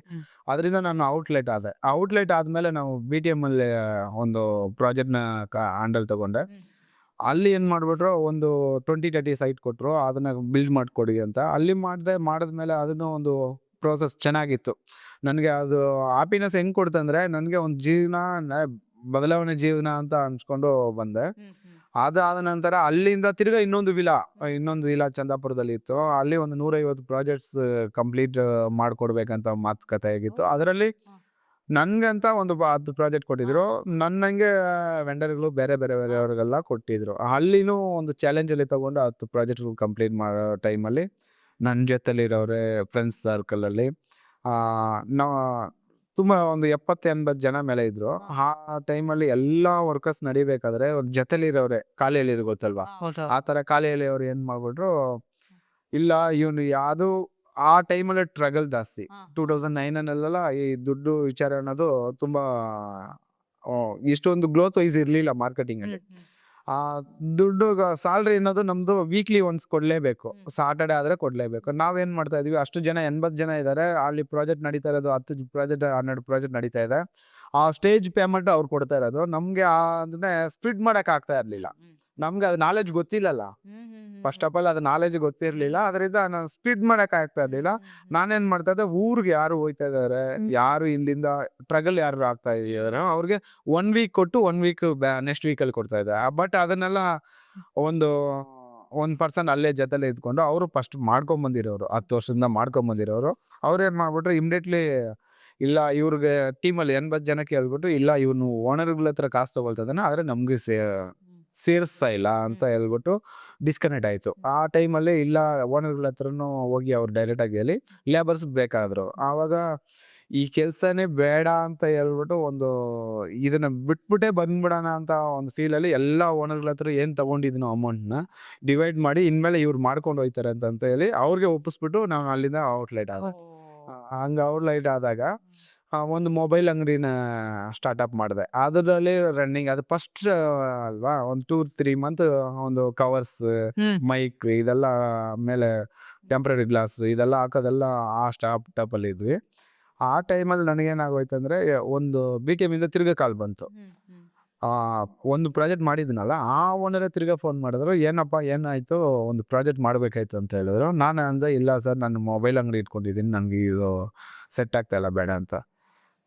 ಅದರಿಂದ ನಾನು ಔಟ್ಲೆಟ್ ಆದೆ. ಔಟ್ಲೆಟ್ ಆದ್ಮೇಲೆ ನಾವು ಬಿ ಟಿ ಎಂ ಅಲ್ಲಿ ಒಂದು ಪ್ರಾಜೆಕ್ಟ್ನ ಹ್ಯಾಂಡಲ್ ತಗೊಂಡೆ. ಅಲ್ಲಿ ಏನ್ ಮಾಡ್ಬಿಟ್ರು ಒಂದು ಟ್ವೆಂಟಿ ತರ್ಟಿ ಸೈಟ್ ಕೊಟ್ರು. ಅದನ್ನ ಬಿಲ್ಡ್ ಮಾಡ್ಕೊಡಿ ಅಂತ. ಅಲ್ಲಿ ಮಾಡಿದೆ ಮಾಡಿದ್ಮೇಲೆ ಅದನ್ನು ಒಂದು ಪ್ರೋಸೆಸ್ ಚೆನ್ನಾಗಿತ್ತು. ನನಗೆ ಅದು ಹ್ಯಾಪಿನೆಸ್ ಹೆಂಗ್ ಕೊಡ್ತಂದ್ರೆ ನನಗೆ ಒಂದು ಜೀವನ ಬದಲಾವಣೆ ಜೀವನ ಅಂತ ಅನ್ಸ್ಕೊಂಡು ಬಂದೆ. ಅದಾದ ನಂತರ ಅಲ್ಲಿಂದ ತಿರ್ಗಾ ಇನ್ನೊಂದು ವಿಲಾ ಇನ್ನೊಂದು ವಿಲಾ ಚಂದಾಪುರದಲ್ಲಿ ಇತ್ತು. ಅಲ್ಲಿ ಒಂದು ನೂರೈವತ್ತು ಪ್ರಾಜೆಕ್ಟ್ಸ್ ಕಂಪ್ಲೀಟ್ ಮಾಡಿಕೊಡ್ಬೇಕಂತ ಮಾತುಕತೆ ಆಗಿತ್ತು. ಅದರಲ್ಲಿ ನನಗಂತ ಒಂದು ಹತ್ತು ಪ್ರಾಜೆಕ್ಟ್ ಕೊಟ್ಟಿದ್ರು. ನನ್ನಂಗೆ ವೆಂಡರ್ಗಳು ಬೇರೆ ಬೇರೆ ಬೇರೆಯವ್ರಿಗೆಲ್ಲ ಕೊಟ್ಟಿದ್ರು. ಅಲ್ಲಿನೂ ಒಂದು ಚಾಲೆಂಜ್ ಅಲ್ಲಿ ತಗೊಂಡು ಹತ್ತು ಪ್ರಾಜೆಕ್ಟ್ ಕಂಪ್ಲೀಟ್ ಮಾಡೋ ಟೈಮಲ್ಲಿ ನನ್ನ ಜೊತೆಲಿರೋರೆ ಫ್ರೆಂಡ್ಸ್ ಸರ್ಕಲಲ್ಲಿ ನಾ ತುಂಬ ಒಂದು ಎಪ್ಪತ್ತು ಎಂಬತ್ತು ಜನ ಮೇಲೆ ಇದ್ರು. ಆ ಟೈಮಲ್ಲಿ ಎಲ್ಲ ವರ್ಕರ್ಸ್ ನಡಿಬೇಕಾದ್ರೆ ಅವ್ರ ಜೊತೆಲಿರೋರೆ ಖಾಲಿ ಎಳೆಯೋದು ಗೊತ್ತಲ್ವಾ ಆ ಥರ ಖಾಲಿ ಎಳೆಯೋರು ಏನು ಮಾಡ್ಬಿಟ್ರು ಇಲ್ಲ ಇವನು ಯಾವುದು ಆ ಟೈಮಲ್ಲಿ ಟ್ರಗಲ್ ಜಾಸ್ತಿ. ಟೂ ತೌಸಂಡ್ ನೈನಲ್ಲೆಲ್ಲ ಈ ದುಡ್ಡು ವಿಚಾರ ಅನ್ನೋದು ತುಂಬ ಇಷ್ಟೊಂದು ಗ್ರೋತ್ ವೈಸ್ ಇರಲಿಲ್ಲ ಮಾರ್ಕೆಟಿಂಗಲ್ಲಿ ಆ ದುಡ್ಡು ಸ್ಯಾಲ್ರಿ ಅನ್ನೋದು ನಮ್ದು ವೀಕ್ಲಿ ಒನ್ಸ್ ಕೊಡ್ಲೇಬೇಕು. ಸಾಟರ್ಡೆ ಆದ್ರೆ ಕೊಡ್ಲೇಬೇಕು. ನಾವೇನ್ ಮಾಡ್ತಾ ಇದೀವಿ ಅಷ್ಟು ಜನ ಎಣ್ಬತ್ತು ಜನ ಇದ್ದಾರೆ ಅಲ್ಲಿ ಪ್ರಾಜೆಕ್ಟ್ ನಡೀತಾ ಇರೋದು ಹತ್ತು ಪ್ರಾಜೆಕ್ಟ್ ಹನ್ನೆರಡು ಪ್ರಾಜೆಕ್ಟ್ ನಡೀತಾ ಇದೆ. ಆ ಸ್ಟೇಜ್ ಪೇಮೆಂಟ್ ಅವ್ರು ಕೊಡ್ತಾ ಇರೋದು. ನಮ್ಗೆ ಅದನ್ನೇ ಸ್ಪ್ಲಿಟ್ ಮಾಡಕ್ ಆಗ್ತಾ ಇರ್ಲಿಲ್ಲ. ನಮ್ಗೆ ಅದು ನಾಲೆಜ್ ಗೊತ್ತಿಲ್ಲಲ್ಲ. ಫಸ್ಟ್ ಆಫ್ ಆಲ್ ಅದು ನಾಲೆಜ್ ಗೊತ್ತಿರ್ಲಿಲ್ಲ. ಅದರಿಂದ ನಾನು ಸ್ಪೀಡ್ ಮಾಡಕ್ ಆಗ್ತಾ ಇರ್ಲಿಲ್ಲ. ನಾನೇನ್ ಮಾಡ್ತಾ ಇದ್ದೆ ಊರಿಗೆ ಯಾರು ಹೋಯ್ತಾ ಇದಾರೆ ಯಾರು ಇಲ್ಲಿಂದ ಟ್ರಗಲ್ ಯಾರು ಆಗ್ತಾ ಇದಾರೆ ಅವ್ರಿಗೆ ಒನ್ ವೀಕ್ ಕೊಟ್ಟು ಒನ್ ವೀಕ್ ನೆಕ್ಸ್ಟ್ ವೀಕಲ್ಲಿ ಕೊಡ್ತಾ ಇದ್ದೆ. ಬಟ್ ಅದನ್ನೆಲ್ಲ ಒಂದು ಒಂದ್ ಪರ್ಸನ್ ಅಲ್ಲೇ ಜೊತೆಲೆ ಇದ್ಕೊಂಡು ಅವರು ಫಸ್ಟ್ ಮಾಡ್ಕೊಂಡ್ ಬಂದಿರೋರು ಹತ್ತು ವರ್ಷದಿಂದ ಮಾಡ್ಕೊಂಡ್ ಬಂದಿರೋರು. ಅವ್ರು ಏನ್ ಮಾಡ್ಬಿಟ್ರು ಇಮಿಡಿಯೇಟ್ಲಿ ಇಲ್ಲ ಇವ್ರಿಗೆ ಟೀಮಲ್ಲಿ ಎನ್ಬತ್ತು ಜನಕ್ಕೆ ಹೇಳ್ಬಿಟ್ಟು ಇಲ್ಲ ಇವನು ಓನರ್ಗಳ ಹತ್ರ ಕಾಸು ತಗೊಳ್ತಾ ಇದ್ದಾನೆ ಆದ್ರೆ ನಮ್ಗೆ ಸೇ ಸೇರಿಸ್ತಾ ಇಲ್ಲ ಅಂತ. ಹೇಳ್ಬಿಟ್ಟು ಡಿಸ್ಕನೆಕ್ಟ್ ಆಯಿತು. ಆ ಟೈಮಲ್ಲಿ ಇಲ್ಲ ಓನರ್ಗಳ ಹತ್ರನೂ ಹೋಗಿ ಅವ್ರು ಡೈರೆಕ್ಟಾಗಿ ಹೇಳಿ ಲೇಬರ್ಸ್ ಬೇಕಾದರು. ಆವಾಗ ಈ ಕೆಲಸನೇ ಬೇಡ ಅಂತ ಹೇಳ್ಬಿಟ್ಟು ಒಂದು ಇದನ್ನ ಬಿಟ್ಬಿಟ್ಟೆ ಬಂದ್ಬಿಡೋಣ ಅಂತ ಒಂದು ಫೀಲಲ್ಲಿ ಎಲ್ಲ ಓನರ್ಗಳ ಹತ್ರ ಏನು ತೊಗೊಂಡಿದ್ನೋ ಅಮೌಂಟ್ನ ಡಿವೈಡ್ ಮಾಡಿ ಇನ್ಮೇಲೆ ಇವ್ರು ಮಾಡ್ಕೊಂಡು ಹೋಯ್ತಾರೆ ಅಂತ ಅಂತ ಹೇಳಿ ಅವ್ರಿಗೆ ಒಪ್ಪಿಸ್ಬಿಟ್ಟು ನಾವು ಅಲ್ಲಿಂದ ಔಟ್ಲೈಟ್ ಆದ. ಹಂಗೆ ಔಟ್ಲೈಟ್ ಆದಾಗ ಒಂದು ಮೊಬೈಲ್ ಅಂಗಡಿನ ಸ್ಟಾರ್ಟಪ್ ಮಾಡಿದೆ. ಅದರಲ್ಲಿ ರನ್ನಿಂಗ್ ಅದು ಫಸ್ಟ್ ಅಲ್ವಾ? ಒಂದು ಟೂ ತ್ರೀ ಮಂತ್ ಒಂದು ಕವರ್ಸ್ ಮೈಕ್ ಇದೆಲ್ಲ ಮೇಲೆ ಟೆಂಪ್ರರಿ ಗ್ಲಾಸ್ ಇದೆಲ್ಲ ಹಾಕೋದೆಲ್ಲ ಆ ಸ್ಟಾಪ್ ಅಲ್ಲಿ ಇದ್ವಿ. ಆ ಟೈಮಲ್ಲಿ ನನಗೇನಾಗೋಯ್ತು ಅಂದರೆ ಒಂದು ಬಿ ಟಿ ಎಮ್ಮಿಂದ ತಿರ್ಗಾ ಕಾಲ್ ಬಂತು. ಆ, ಒಂದು ಪ್ರಾಜೆಕ್ಟ್ ಮಾಡಿದ್ನಲ್ಲ ಆ ಓನರೇ ತಿರ್ಗಾ ಫೋನ್ ಮಾಡಿದ್ರು ಏನಪ್ಪ ಏನಾಯ್ತು? ಒಂದು ಪ್ರಾಜೆಕ್ಟ್ ಮಾಡಬೇಕಾಯ್ತು ಅಂತ ಹೇಳಿದ್ರು. ನಾನು ಅಂದೆ ಇಲ್ಲ ಸರ್ ನಾನು ಮೊಬೈಲ್ ಅಂಗಡಿ ಇಟ್ಕೊಂಡಿದ್ದೀನಿ. ನನಗೆ ಇದು ಸೆಟ್ ಆಗ್ತಾ ಇಲ್ಲ ಬೇಡ ಅಂತ.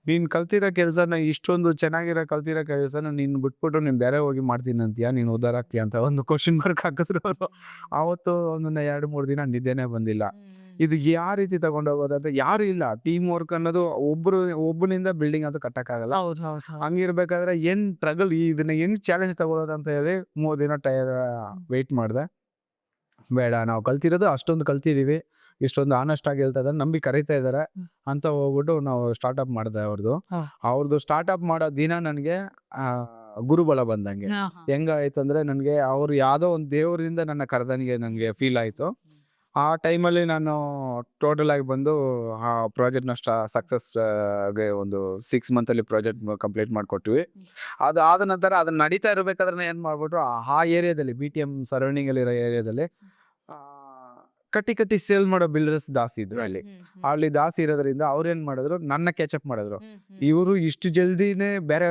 ನೀನು ಕಲ್ತಿರೋ ಕೆಲಸನ ಇಷ್ಟೊಂದು ಚೆನ್ನಾಗಿರೋ ಕಲ್ತಿರೋ ಕೆಲಸನ ನೀನು ಬಿಟ್ಬಿಟ್ಟು ನೀನು ಬೇರೆ ಹೋಗಿ ಮಾಡ್ತೀನಿ ಅಂತೀಯ ನೀನು ಉದ್ದಾರ ಆಗ್ತೀಯ ಅಂತ ಒಂದು ಕ್ವಶನ್ ಮಾರ್ಕ್ ಹಾಕಿದ್ರು ಅವರು. ಆವತ್ತು ಒಂದು ಎರಡು ಮೂರು ದಿನ ನಿದ್ದೆನೇ ಬಂದಿಲ್ಲ. ಇದು ಯಾವ ರೀತಿ ತಗೊಂಡೋಗೋದಂತ ಯಾರು ಇಲ್ಲ. ಟೀಮ್ ವರ್ಕ್ ಅನ್ನೋದು ಒಬ್ರು ಒಬ್ಬನಿಂದ ಬಿಲ್ಡಿಂಗ್ ಅದು ಕಟ್ಟಕ್ಕಾಗಲ್ಲ. ಹಂಗಿರ್ಬೇಕಾದ್ರೆ ಏನ್ ಟ್ರಗಲ್ ಇದನ್ನ ಹೆಂಗ್ ಚಾಲೆಂಜ್ ತಗೊಳೋದಂತ ಅಂತ ಹೇಳಿ ಮೂರ್ ದಿನ ಟೈರ್ ವೆಯ್ಟ್ ಮಾಡಿದೆ. ಬೇಡ ನಾವು ಕಲ್ತಿರೋದು ಅಷ್ಟೊಂದು ಕಲ್ತಿದೀವಿ ಇಷ್ಟೊಂದು ಆನೆಸ್ಟ್ ಆಗಿ ಹೇಳ್ತಾ ಇದ್ದಾರೆ ನಂಬಿ ಕರೀತಾ ಇದ್ದಾರೆ ಅಂತ ಹೋಗ್ಬಿಟ್ಟು ನಾವು ಸ್ಟಾರ್ಟ್ಅಪ್ ಮಾಡಿದೆ ಅವ್ರದ್ದು ಹಾ. ಅವ್ರದ್ದು ಸ್ಟಾರ್ಟ್ಅಪ್ ಮಾಡೋ ದಿನ ನನಗೆ ಗುರುಬಲ ಬಂದಂಗೆ. ಹೆಂಗಾಯ್ತು ಅಂದ್ರೆ ನನಗೆ ಅವ್ರು ಯಾವುದೋ ಒಂದು ದೇವರಿಂದ ನನ್ನ ಕರೆದನಿಗೆ ನನಗೆ ಫೀಲ್ ಆಯಿತು. ಆ ಟೈಮಲ್ಲಿ ನಾನು ಟೋಟಲ್ ಆಗಿ ಬಂದು ಆ ಪ್ರಾಜೆಕ್ಟ್ನ ಸ್ಟಾ ಸಕ್ಸಸ್ಗೆ ಒಂದು ಸಿಕ್ಸ್ ಮಂತಲ್ಲಿ ಪ್ರಾಜೆಕ್ಟ್ ಕಂಪ್ಲೀಟ್ ಮಾಡಿಕೊಟ್ವಿ. ಅದು ಆದ ನಂತರ ಅದನ್ನ ನಡೀತಾ ಇರಬೇಕಾದ್ರೆ ಏನು ಮಾಡ್ಬಿಟ್ರು ಆ- ಆ ಏರಿಯಾದಲ್ಲಿ ಬಿ ಟಿ ಎಂ ಸರೌಂಡಿಂಗಲ್ಲಿರೋ ಏರಿಯಾದಲ್ಲಿ ಕಟ್ಟಿ ಕಟ್ಟಿ ಸೇಲ್ ಮಾಡೋ ಬಿಲ್ಡರ್ಸ್ ದಾಸಿ ಇದ್ರು ಅಲ್ಲಿ. ಅಲ್ಲಿ ದಾಸಿ ಇರೋದ್ರಿಂದ ಅವ್ರೇನ್ ಮಾಡಿದ್ರು? ನನ್ನ ಕ್ಯಾಚಪ್ ಮಾಡಿದ್ರು. ಇವರು ಇಷ್ಟು ಜಲ್ದಿನೇ ಬೇರೆ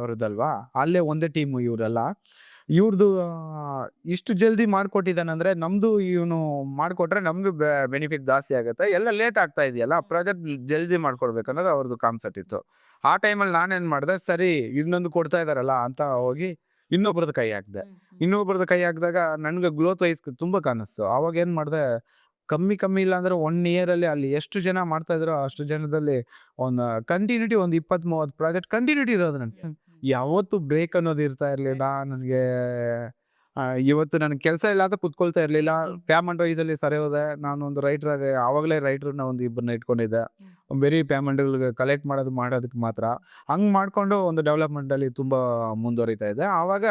ಅವ್ರದ್ದಲ್ವಾ? ಅಲ್ಲೇ ಒಂದೇ ಟೀಮು ಇವರೆಲ್ಲ. ಇವ್ರದ್ದು ಇಷ್ಟು ಜಲ್ದಿ ಮಾಡ್ಕೊಟ್ಟಿದ್ದಾನಂದ್ರೆ ನಮ್ದು ಇವನು ಮಾಡ್ಕೊಟ್ರೆ ನಮ್ಗೆ ಬೆನಿಫಿಟ್ ಜಾಸ್ತಿ ಆಗುತ್ತೆ. ಎಲ್ಲ ಲೇಟ್ ಆಗ್ತಾ ಇದೆಯಲ್ಲ ಪ್ರಾಜೆಕ್ಟ್ ಜಲ್ದಿ ಮಾಡ್ಕೊಡ್ಬೇಕು ಅನ್ನೋದು ಅವ್ರದ್ದು ಕಾನ್ಸೆಪ್ಟ್ ಇತ್ತು. ಆ ಟೈಮಲ್ಲಿ ನಾನೇನು ಮಾಡಿದೆ ಸರಿ ಇನ್ನೊಂದು ಕೊಡ್ತಾ ಇದಾರಲ್ಲ ಅಂತ ಹೋಗಿ ಇನ್ನೊಬ್ರದ್ದು ಕೈ ಹಾಕ್ದೆ. ಇನ್ನೊಬ್ರದ್ದು ಕೈ ಹಾಕಿದಾಗ ನನಗೆ ಗ್ರೋತ್ ವೈಸ್ ತುಂಬಾ ಕಾಣಿಸ್ತು ಅವಾಗ ಏನ್ ಮಾಡಿದೆ ಕಮ್ಮಿ ಕಮ್ಮಿ ಇಲ್ಲ ಅಂದ್ರೆ ಒನ್ ಇಯರ್ ಅಲ್ಲಿ ಅಲ್ಲಿ ಎಷ್ಟು ಜನ ಮಾಡ್ತಾ ಇದ್ರು ಅಷ್ಟು ಜನದಲ್ಲಿ ಒಂದು ಕಂಟಿನ್ಯೂಟಿ ಒಂದು ಇಪ್ಪತ್ತ್ ಮೂವತ್ತು ಪ್ರಾಜೆಕ್ಟ್ ಕಂಟಿನ್ಯೂಟಿ ಇರೋದು ನನ್ ಯಾವತ್ತು ಬ್ರೇಕ್ ಅನ್ನೋದು ಇರ್ತಾ ಇರ್ಲಿಲ್ಲ ನನಗೆ. ಇವತ್ತು ನನಗೆ ಕೆಲಸ ಇಲ್ಲ ಅಂತ ಕುತ್ಕೊಳ್ತಾ ಇರ್ಲಿಲ್ಲ. ಪ್ಯಾಮೆಂಟ್ ವೈಸ್ ಅಲ್ಲಿ ಸರಿ ಹೋದೆ. ನಾನು ಒಂದು ರೈಟರ್ ಆವಾಗಲೇ ರೈಟರ್ನ ಒಂದು ಇಬ್ಬರನ್ನ ಇಟ್ಕೊಂಡಿದ್ದೆ. ಬೇರೆ ಪೇಮೆಂಟ್ಗಳಿಗೆ ಕಲೆಕ್ಟ್ ಮಾಡೋದು ಮಾಡೋದಕ್ಕೆ ಮಾತ್ರ. ಹಂಗ್ ಮಾಡಿಕೊಂಡು ಒಂದು ಡೆವಲಪ್ಮೆಂಟ್ ಅಲ್ಲಿ ತುಂಬಾ ಮುಂದುವರಿತಾ ಇದೆ ಆವಾಗ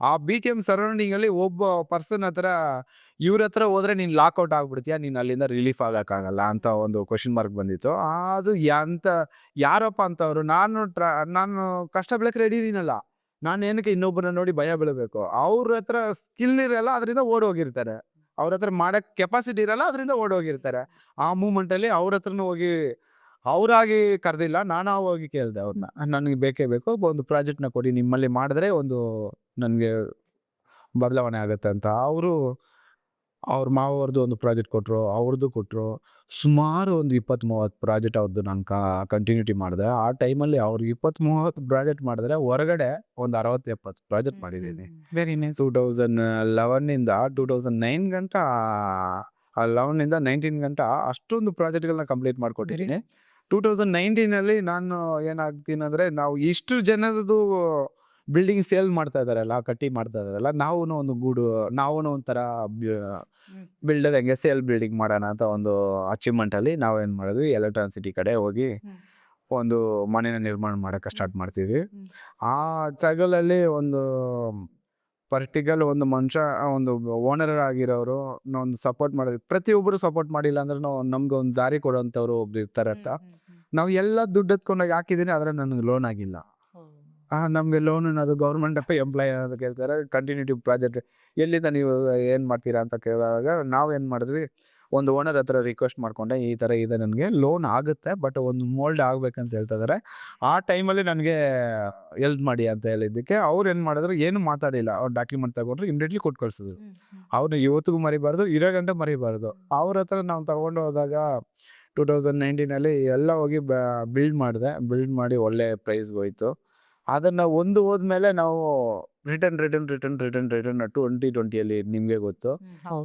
ಆ ಬಿ ಟಿ ಎಂ ಸರೌಂಡಿಂಗ್ ಅಲ್ಲಿ ಒಬ್ಬ ಪರ್ಸನ್ ಹತ್ರ ಇವ್ರ ಹತ್ರ ಹೋದ್ರೆ ನೀನು ಲಾಕ್ಔಟ್ ಆಗ್ಬಿಡ್ತೀಯಾ? ನೀನು ಅಲ್ಲಿಂದ ರಿಲೀಫ್ ಆಗೋಕ್ಕಾಗಲ್ಲ? ಅಂತ ಒಂದು ಕ್ವಶನ್ ಮಾರ್ಕ್ ಬಂದಿತ್ತು. ಅದು ಎಂತ ಯಾರಪ್ಪ ಅಂತವರು? ನಾನು ಟ್ರ ನಾನು ಕಷ್ಟ ಬೆಳಕ್ ರೆಡಿ ಇದೀನಲ್ಲ ನಾನು ಏನಕ್ಕೆ ಇನ್ನೊಬ್ಬರನ್ನ ನೋಡಿ ಭಯ ಬೀಳಬೇಕು? ಅವ್ರ ಹತ್ರ ಸ್ಕಿಲ್ ಇರಲ್ಲ, ಅದರಿಂದ ಓಡೋಗಿರ್ತಾರೆ ಅವ್ರ ಹತ್ರ ಮಾಡಕ್ ಕೆಪಾಸಿಟಿ ಇರಲ್ಲ, ಅದರಿಂದ ಓಡೋಗಿರ್ತಾರೆ ಆ ಮೂಮೆಂಟ್ ಅಲ್ಲಿ ಅವ್ರ ಹತ್ರನೂ ಹೋಗಿ, ಅವರಾಗಿ ಕರೆದಿಲ್ಲ, ನಾನು ಹೋಗಿ ಕೇಳಿದೆ ಅವ್ರನ್ನ ನನಗೆ ಬೇಕೇ ಬೇಕು, ಒಂದು ಪ್ರಾಜೆಕ್ಟ್ನ ಕೊಡಿ, ನಿಮ್ಮಲ್ಲಿ ಮಾಡಿದ್ರೆ ಒಂದು ನನಗೆ ಬದಲಾವಣೆ ಆಗುತ್ತೆ ಅಂತ. ಅವರು ಅವ್ರ ಮಾವವ್ರದ್ದು ಒಂದು ಪ್ರಾಜೆಕ್ಟ್ ಕೊಟ್ಟರು ಅವ್ರದ್ದು ಕೊಟ್ಟರು ಸುಮಾರು ಒಂದು ಇಪ್ಪತ್ತು ಮೂವತ್ತು ಪ್ರಾಜೆಕ್ಟ್ ಅವ್ರದ್ದು ನಾನು ಕಾ ಕಂಟಿನ್ಯೂಟಿ ಮಾಡಿದೆ. ಆ ಟೈಮಲ್ಲಿ ಅವ್ರು ಇಪ್ಪತ್ತು ಮೂವತ್ತು ಪ್ರಾಜೆಕ್ಟ್ ಮಾಡಿದ್ರೆ ಹೊರಗಡೆ ಒಂದು ಅರವತ್ತು ಎಪ್ಪತ್ತು ಪ್ರಾಜೆಕ್ಟ್ ಮಾಡಿದ್ದೀನಿ ವೆರಿ ನೈಸ್ ಟೂ ತೌಸಂಡ್ ಲೆವೆನ್ನಿಂದ ಟೂ ತೌಸಂಡ್ ನೈನ್ ಗಂಟ ಲೆವೆನ್ನಿಂದ ನೈನ್ಟೀನ್ ಗಂಟ ಅಷ್ಟೊಂದು ಪ್ರಾಜೆಕ್ಟ್ಗಳನ್ನ ಕಂಪ್ಲೀಟ್ ಮಾಡಿಕೊಟ್ಟಿದ್ದೀನಿ ಟೂ ತೌಸಂಡ್ ನೈನ್ಟೀನಲ್ಲಿ ನಾನು ಏನಾಗ್ತೀನಿ ಅಂದರೆ ನಾವು ಇಷ್ಟು ಜನರದು ಬಿಲ್ಡಿಂಗ್ ಸೇಲ್ ಮಾಡ್ತಾ ಇದಾರಲ್ಲ ಕಟ್ಟಿ ಮಾಡ್ತಾ ಇದಾರಲ್ಲ ನಾವು ಒಂದು ಗೂಡು ನಾವು ಒಂಥರ ಬಿಲ್ಡರ್ ಹೆಂಗೆ ಸೇಲ್ ಬಿಲ್ಡಿಂಗ್ ಮಾಡೋಣ ಅಂತ ಒಂದು ಅಚೀವ್ಮೆಂಟ್ ಅಲ್ಲಿ ನಾವೇನ್ ಮಾಡಿದ್ವಿ ಎಲೆಕ್ಟ್ರಾನ್ ಸಿಟಿ ಕಡೆ ಹೋಗಿ ಒಂದು ಮನೆನ ನಿರ್ಮಾಣ ಮಾಡಕ್ಕೆ ಸ್ಟಾರ್ಟ್ ಮಾಡ್ತೀವಿ. ಆ ಅಲ್ಲಿ ಒಂದು ಪರ್ಟಿಕಲ್ ಒಂದು ಮನುಷ್ಯ ಒಂದು ಓನರ್ ಆಗಿರೋರು ಒಂದು ಸಪೋರ್ಟ್ ಮಾಡೋದು ಪ್ರತಿಯೊಬ್ಬರು ಸಪೋರ್ಟ್ ಮಾಡಿಲ್ಲ ಅಂದ್ರೆ ನಾವು ನಮ್ಗೆ ಒಂದು ದಾರಿ ಕೊಡೋಂಥವ್ರು ಒಬ್ರು ಇರ್ತಾರೆ ಅಂತ. ನಾವು ಎಲ್ಲ ದುಡ್ಡು ಎತ್ಕೊಂಡೋಗಿ ಹಾಕಿದ್ದೀನಿ ಆದರೆ ನನಗೆ ಲೋನ್ ಆಗಿಲ್ಲ. ನಮ್ಗೆ ಲೋನ್ ಅನ್ನೋದು ಗೌರ್ಮೆಂಟ್ ಎಂಪ್ಲಾಯ್ ಅಂತ ಕೇಳ್ತಾರೆ. ಕಂಟಿನ್ಯೂಟಿ ಪ್ರಾಜೆಕ್ಟ್ ಎಲ್ಲಿಂದ ನೀವು ಏನು ಮಾಡ್ತೀರಾ ಅಂತ ಕೇಳಿದಾಗ ನಾವು ಏನು ಮಾಡಿದ್ವಿ ಒಂದು ಓನರ್ ಹತ್ರ ರಿಕ್ವೆಸ್ಟ್ ಮಾಡಿಕೊಂಡೆ ಈ ಥರ ಇದೆ ನನಗೆ ಲೋನ್ ಆಗುತ್ತೆ ಬಟ್ ಒಂದು ಮೋಲ್ಡ್ ಆಗಬೇಕಂತ ಹೇಳ್ತಾ ಇದಾರೆ. ಆ ಟೈಮಲ್ಲಿ ನನಗೆ ಎಲ್ಪ್ ಮಾಡಿ ಅಂತ ಹೇಳಿದ್ದಕ್ಕೆ ಅವ್ರು ಏನು ಮಾಡಿದ್ರು ಏನು ಮಾತಾಡಿಲ್ಲ. ಅವ್ರು ಡಾಕ್ಯುಮೆಂಟ್ ತಗೊಂಡ್ರು ಇಮಿಡಿಯೇಟ್ಲಿ ಕೊಟ್ಟು ಕಳ್ಸಿದ್ರು. ಅವ್ರನ್ನ ಇವತ್ತಿಗೂ ಮರಿಬಾರ್ದು ಇರೋ ಗಂಟೆ ಮರಿಬಾರ್ದು. ಅವ್ರ ಹತ್ರ ನಾವು ತಗೊಂಡು ಹೋದಾಗ ಟೂ ತೌಸಂಡ್ ನೈನ್ಟೀನಲ್ಲಿ ಎಲ್ಲ ಹೋಗಿ ಬಿಲ್ಡ್ ಮಾಡಿದೆ. ಬಿಲ್ಡ್ ಮಾಡಿ ಒಳ್ಳೆ ಪ್ರೈಸ್ಗೆ ಹೋಯ್ತು ಅದನ್ನು ಒಂದು ಹೋದ್ಮೇಲೆ ನಾವು return return return return return twenty ಟ್ವೆಂಟಿಯಲ್ಲಿ ನಿಮಗೆ ಗೊತ್ತು.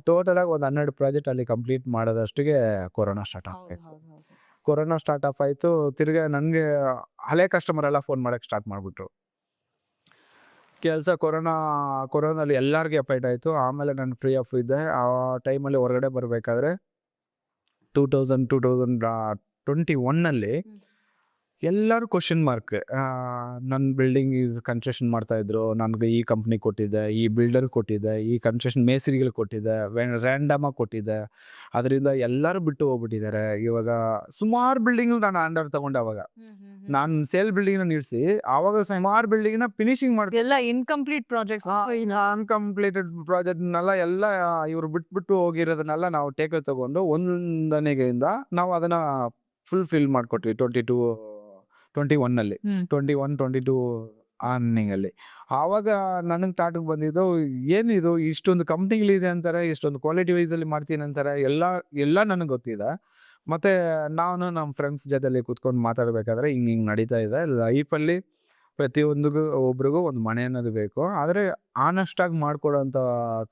ಟೋಟಲ್ ಆಗಿ ಒಂದು ಹನ್ನೆರಡು ಪ್ರಾಜೆಕ್ಟ್ ಅಲ್ಲಿ ಕಂಪ್ಲೀಟ್ ಮಾಡೋದಷ್ಟಿಗೆ ಕೊರೋನಾ ಸ್ಟಾರ್ಟ್ ಆಗಬೇಕು ಕೊರೋನಾ ಸ್ಟಾರ್ಟ್ ಆಫ್ ಆಯಿತು ತಿರ್ಗಾ ನನಗೆ ಹಳೆ ಕಸ್ಟಮರ್ ಎಲ್ಲ ಫೋನ್ ಮಾಡೋಕ್ಕೆ ಸ್ಟಾರ್ಟ್ ಮಾಡಿಬಿಟ್ರು. ಕೆಲಸ ಕೊರೋನಾ ಕೊರೋನಲ್ಲಿ ಎಲ್ಲರಿಗೆ ಅಪೈಟ್ ಆಯಿತು. ಆಮೇಲೆ ನಾನು ಫ್ರೀ ಆಫ್ ಇದ್ದೆ. ಆ ಟೈಮಲ್ಲಿ ಹೊರಗಡೆ ಬರಬೇಕಾದ್ರೆ two thousand two thousand twenty ಒನ್ನಲ್ಲಿ. ಎಲ್ಲರೂ ಕ್ವಶನ್ ಮಾರ್ಕ್ ನನ್ನ ಬಿಲ್ಡಿಂಗ್ ಕನ್ಸ್ಟ್ರಕ್ಷನ್ ಮಾಡ್ತಾ ಇದ್ರು. ನನಗೆ ಈ ಕಂಪ್ನಿ ಕೊಟ್ಟಿದ್ದೆ ಈ ಬಿಲ್ಡರ್ ಕೊಟ್ಟಿದ್ದೆ ಈ ಕನ್ಸ್ಟ್ರಕ್ಷನ್ ಮೇಸ್ತ್ರಿಗಳು ಕೊಟ್ಟಿದ್ದೆ ರ್ಯಾಂಡಮ್ ಆಗಿ ಕೊಟ್ಟಿದ್ದೆ ಅದರಿಂದ ಎಲ್ಲರೂ ಬಿಟ್ಟು ಹೋಗ್ಬಿಟ್ಟಿದ್ದಾರೆ. ಇವಾಗ ಸುಮಾರು ಬಿಲ್ಡಿಂಗ್ ನಾನು ಆಂಡರ್ ತಗೊಂಡೆ ಅವಾಗ. ನಾನು ಸೇಲ್ ಬಿಲ್ಡಿಂಗ್ ನಿಲ್ಲಿಸಿ ಆವಾಗ ಸುಮಾರು ಬಿಲ್ಡಿಂಗ್ನ ಫಿನಿಶಿಂಗ್ ಮಾಡಿ ಎಲ್ಲ ಇನ್ಕಂಪ್ಲೀಟ್ ಪ್ರಾಜೆಕ್ಟ್ಸ್ ಅನ್ಕಂಪ್ಲೀಟೆಡ್ ಪ್ರಾಜೆಕ್ಟ್ನೆಲ್ಲ ಎಲ್ಲ ಇವರು ಬಿಟ್ಬಿಟ್ಟು ಹೋಗಿರೋದನ್ನೆಲ್ಲ ನಾವು ಟೇಕಲ್ ತಗೊಂಡು ಒಂದನೆಗೆಯಿಂದ ನಾವು ಅದನ್ನ ಫುಲ್ ಫಿಲ್ ಮಾಡಿಕೊಟ್ವಿ. ಟ್ವೆಂಟಿ ಟೂ ಟ್ವೆಂಟಿ ಒನ್ನಲ್ಲಿ ಅಲ್ಲಿ ಟ್ವೆಂಟಿ ಒನ್ ಟ್ವೆಂಟಿ ಟೂ ಆರ್ನಿಂಗಲ್ಲಿ ಆವಾಗ ನನಗೆ ಟಾಟಕ್ ಬಂದಿದ್ದು ಏನಿದು ಇಷ್ಟೊಂದು ಕಂಪ್ನಿಗಳಿದೆ ಅಂತಾರೆ ಇಷ್ಟೊಂದು ಕ್ವಾಲಿಟಿ ವೈಸಲ್ಲಿ ಮಾಡ್ತೀನಿ ಅಂತಾರೆ ಎಲ್ಲ ಎಲ್ಲ ನನಗೆ ಗೊತ್ತಿದೆ. ಮತ್ತೆ ನಾನು ನಮ್ಮ ಫ್ರೆಂಡ್ಸ್ ಜೊತೆಲಿ ಕೂತ್ಕೊಂಡು ಮಾತಾಡ್ಬೇಕಾದ್ರೆ ಹಿಂಗೆ ಹಿಂಗೆ ನಡೀತಾ ಇದೆ. ಲೈಫಲ್ಲಿ ಪ್ರತಿಯೊಂದಿಗೂ ಒಬ್ರಿಗೂ ಒಂದು ಮನೆ ಅನ್ನೋದು ಬೇಕು. ಆದರೆ ಆನೆಸ್ಟಾಗಿ ಮಾಡ್ಕೊಡೋಂಥ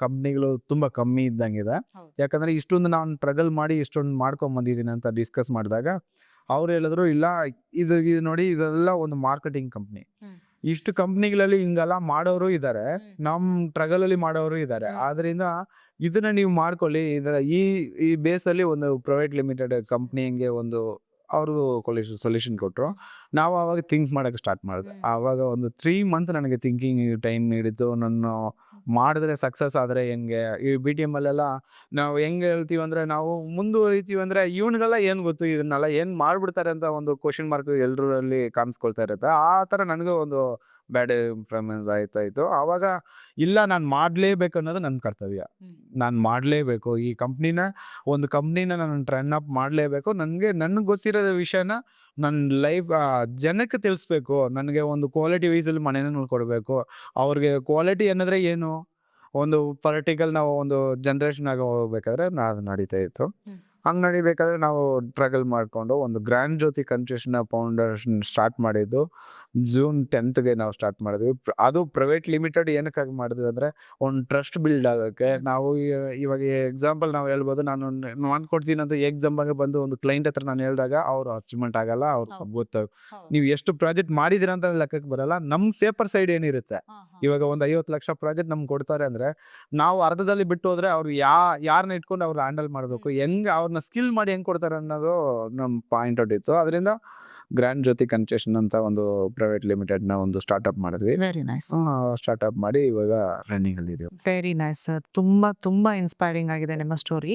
ಕಂಪ್ನಿಗಳು ತುಂಬ ಕಮ್ಮಿ ಇದ್ದಂಗಿದೆ. ಯಾಕಂದ್ರೆ ಯಾಕಂದರೆ ಇಷ್ಟೊಂದು ನಾನು ಸ್ಟ್ರಗಲ್ ಮಾಡಿ ಇಷ್ಟೊಂದು ಮಾಡ್ಕೊಂಬಂದಿದ್ದೀನಿ ಅಂತ ಡಿಸ್ಕಸ್ ಮಾಡಿದಾಗ ಅವ್ರು ಹೇಳಿದ್ರು ಇಲ್ಲ ಇದು ಇದು ನೋಡಿ ಇದೆಲ್ಲ ಒಂದು ಮಾರ್ಕೆಟಿಂಗ್ ಕಂಪ್ನಿ. ಇಷ್ಟು ಕಂಪ್ನಿಗಳಲ್ಲಿ ಹಿಂಗೆಲ್ಲ ಮಾಡೋರು ಇದ್ದಾರೆ ನಮ್ ನಮ್ಮ ಟ್ರಗಲಲ್ಲಿ ಮಾಡೋರು ಇದ್ದಾರೆ. ಆದ್ರಿಂದ ಇದನ್ನ ನೀವು ಮಾಡ್ಕೊಳ್ಳಿ ಇದರ ಈ ಈ ಬೇಸಲ್ಲಿ ಒಂದು ಪ್ರೈವೇಟ್ ಲಿಮಿಟೆಡ್ ಕಂಪ್ನಿ ಹಿಂಗೆ ಒಂದು ಅವರು ಸೊಲ್ಯೂಷನ್ ಕೊಟ್ಟರು ನಾವು ಆವಾಗ ಥಿಂಕ್ ಮಾಡೋಕ್ಕೆ ಸ್ಟಾರ್ಟ್ ಮಾಡಿದೆ. ಆವಾಗ ಒಂದು ತ್ರೀ ಮಂತ್ ನನಗೆ ಥಿಂಕಿಂಗ್ ಟೈಮ್ ನೀಡಿದ್ದು. ನಾನು ಮಾಡಿದ್ರೆ ಸಕ್ಸಸ್ ಆದರೆ ಹೆಂಗೆ? ಈ ಬಿ ಟಿ ಎಮ್ಮಲ್ಲೆಲ್ಲ ನಾವು ಹೆಂಗೆ ಹೇಳ್ತೀವಿ ಅಂದರೆ ನಾವು ಮುಂದುವರಿತೀವಿ ಅಂದರೆ ಇವನಿಗೆಲ್ಲ ಏನು ಗೊತ್ತು? ಇದನ್ನೆಲ್ಲ ಏನು ಮಾಡಿಬಿಡ್ತಾರೆ ಅಂತ ಒಂದು ಕ್ವಶನ್ ಮಾರ್ಕ್ ಎಲ್ಲರಲ್ಲಿ ಕಾಣಿಸ್ಕೊಳ್ತಾ ಇರುತ್ತೆ. ಆ ಥರ ನನಗೂ ಒಂದು ಬ್ಯಾಡ್ ಇನ್ಫ್ಲೂಯೆನ್ಸ್ ಆಯ್ತಾಯ್ತು ಆವಾಗ ಇಲ್ಲ ನಾನು ಮಾಡಲೇಬೇಕು ಅನ್ನೋದು ನನ್ನ ಕರ್ತವ್ಯ. ನಾನು ಮಾಡಲೇಬೇಕು. ಈ ಕಂಪ್ನಿನ ಒಂದು ಕಂಪ್ನಿನ ನಾನು ಟ್ರನ್ ಅಪ್ ಮಾಡಲೇಬೇಕು. ನನಗೆ ನನಗೆ ಗೊತ್ತಿರೋ ವಿಷಯನ ನನ್ನ ಲೈಫ್ ಜನಕ್ಕೆ ತಿಳಿಸ್ಬೇಕು. ನನಗೆ ಒಂದು ಕ್ವಾಲಿಟಿ ವೈಸಲ್ಲಿ ಮನೇನ ಕೊಡಬೇಕು ಅವ್ರಿಗೆ ಕ್ವಾಲಿಟಿ ಅನ್ನೋದ್ರೆ ಏನು? ಒಂದು ಪರ್ಟಿಕಲ್ ನಾವು ಒಂದು ಜನ್ರೇಷನ್ ಆಗಿ ಹೋಗ್ಬೇಕಾದ್ರೆ ನಾ ಅದು ನಡೀತಾ ಇತ್ತು. ಹಂಗೆ ನಡಿಬೇಕಾದ್ರೆ ನಾವು ಟ್ರಗಲ್ ಮಾಡಿಕೊಂಡು ಒಂದು grand Jyothi construction foundation start ಮಾಡಿದ್ದು ಜೂನ್ ಟೆಂತ್ಗೆ ನಾವು ಸ್ಟಾರ್ಟ್ ಮಾಡಿದ್ವಿ. ಅದು ಪ್ರೈವೇಟ್ ಲಿಮಿಟೆಡ್ ಏನಕ್ಕಾಗಿ ಮಾಡಿದ್ವಿ ಅಂದರೆ ಒಂದು ಟ್ರಸ್ಟ್ ಬಿಲ್ಡ್ ಆಗೋಕ್ಕೆ. ನಾವು ಇವಾಗ ಎಕ್ಸಾಂಪಲ್ ನಾವು ಹೇಳ್ಬೋದು ನಾನು ಮಾಡ್ಕೊಡ್ತೀನಿ ಅಂತ ಎಕ್ಸಾಂಪಲ್ಗೆ ಬಂದು ಒಂದು ಕ್ಲೈಂಟ್ ಹತ್ರ ನಾನು ಹೇಳಿದಾಗ ಅವ್ರು ಅಚೀವ್ಮೆಂಟ್ ಆಗಲ್ಲ ಅವ್ರು. ಗೊತ್ತಾಗ ನೀವು ಎಷ್ಟು ಪ್ರಾಜೆಕ್ಟ್ ಮಾಡಿದಿರ ಅಂತ ಲೆಕ್ಕಕ್ಕೆ ಬರಲ್ಲ. ನಮ್ಮ ಸೇಫರ್ ಸೈಡ್ ಏನಿರುತ್ತೆ. ಇವಾಗ ಒಂದು ಐವತ್ತು ಲಕ್ಷ ಪ್ರಾಜೆಕ್ಟ್ ನಮ್ಗೆ ಕೊಡ್ತಾರೆ ಅಂದ್ರೆ ನಾವು ಅರ್ಧದಲ್ಲಿ ಬಿಟ್ಟು ಹೋದ್ರೆ ಅವ್ರು ಯಾ ಯಾರನ್ನ ಇಟ್ಕೊಂಡು ಅವ್ರು ಹ್ಯಾಂಡಲ್ ಮಾಡಬೇಕು. ಹೆಂಗೆ ಅವ್ರನ್ನ ಸ್ಕಿಲ್ ಮಾಡಿ ಹೆಂಗ್ ಕೊಡ್ತಾರೆ ಅನ್ನೋದು ನಮ್ಮ ಪಾಯಿಂಟ್ ಔಟ್ ಇತ್ತು. ಅದರಿಂದ ಗ್ರ್ಯಾಂಡ್ ಜ್ಯೋತಿ ಕನ್ಸೆಷನ್ ಅಂತ ಒಂದು ಪ್ರೈವೇಟ್ ಲಿಮಿಟೆಡ್ನ ಒಂದು ಸ್ಟಾರ್ಟ್ಅಪ್ ಮಾಡಿದ್ವಿ. ವೆರಿ ನೈಸ್ ಸ್ಟಾರ್ಟ್ಅಪ್ ಮಾಡಿ ಇವಾಗ ರನ್ನಿಂಗ್ ಅಲ್ಲಿ ವೆರಿ ನೈಸ್ ಸರ್ ತುಂಬಾ ತುಂಬಾ ಇನ್ಸ್ಪೈರಿಂಗ್ ಆಗಿದೆ ನಿಮ್ಮ ಸ್ಟೋರಿ